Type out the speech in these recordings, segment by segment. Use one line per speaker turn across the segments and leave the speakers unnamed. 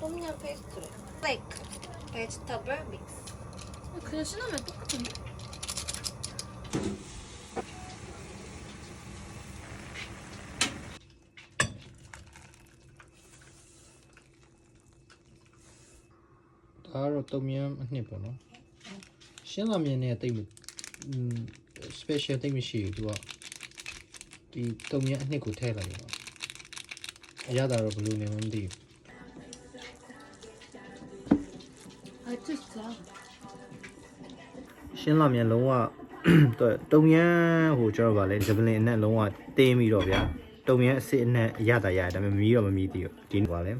똠얌 페이스트리 플레이크 베지터블 믹스
그냥 신으면 똑같은데?
Taro tom yum ne po no. Shin lam yin ne tai mu special tai mi shi du wa. Di tom yum ne ko thae la yo. Ya da ro blue ne mon di. ရှင်းလာမြန်လုံးဝတုံရန်ဟိုကျွန်တော်ဗာလဲဂျပလင်အနက်လုံးဝတင်းပြီးတော့ဗျာတုံရန်အစစ်အနက်ရတာရတယ်ဒါပေမဲ့မီးတော့မမီးသေးဘူးဒီဗာလဲ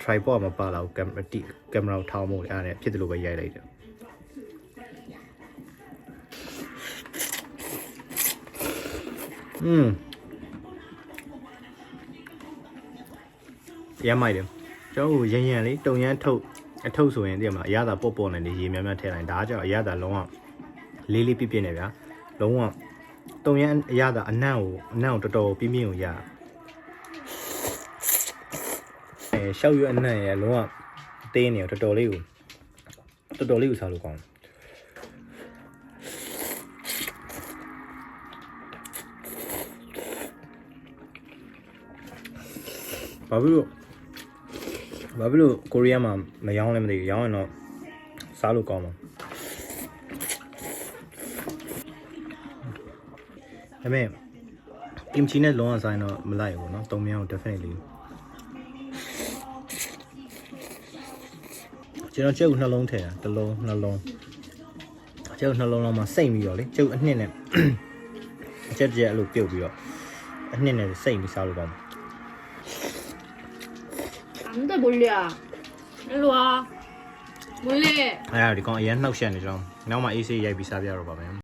tripod မပါလာဘူးကင်မရာတိကင်မရာထောင်းမို့လေအဲ့ဒါဖြစ်တယ်လို့ပဲရိုက်လိုက်တယ်อืมရမ်းမိုက်တယ်ကျွန်တော်ရန်ရန်လေးတုံရန်ထုတ် အထုတ်ဆိုရင်သိရမလားအရသာပေါ့ပေါ့နဲ့ရေများများထည့်လိုက်ဒါကကြောင့်အရသာလုံးဝလေးလေးပြည့်ပြည့်နေဗျာလုံးဝတုံရန်အရသာအနံ့ကိုအနံ့ကိုတော်တော်ပြင်းပြင်းကိုရအဲရှောက်ရွအနံ့ရလုံးဝသေးနေတော်တော်လေးကိုတော်တော်လေးကိုစားလို့ကောင်းဘာဖြစ်လို့ ဘာဖြစ်လို့ကိုရီးယားမှာမရောင်းလဲမသိဘူးရောင်းရင်တော့စားလို့ကောင်းမှာ ဒါပေမဲ့ကင်ချီနဲ့လုံးဝဆိုင်တော့မလိုက်ဘူးเนาะတုံမြောင်း definitely ကျွန်တော်ကျုပ်နှလုံးထည့်တာတစ်လုံးနှလုံးကျုပ်နှလုံးလုံးမှာစိတ်ပြီးတော့လေကျုပ်အနှစ်နဲ့အချက်တချက်အဲ့လိုပြုတ်ပြီးတော့အနှစ်နဲ့စိတ်ပြီးစားလို့ကောင်း
안 돼, 몰리야. 일로 와. 몰리.
အဲ့ဒါဒီကောင်အရင်နှောက်ရှက်နေကျွန်တော်နောက်မှ AC ရိုက်ပြီးစားပြတော့ပါမယ်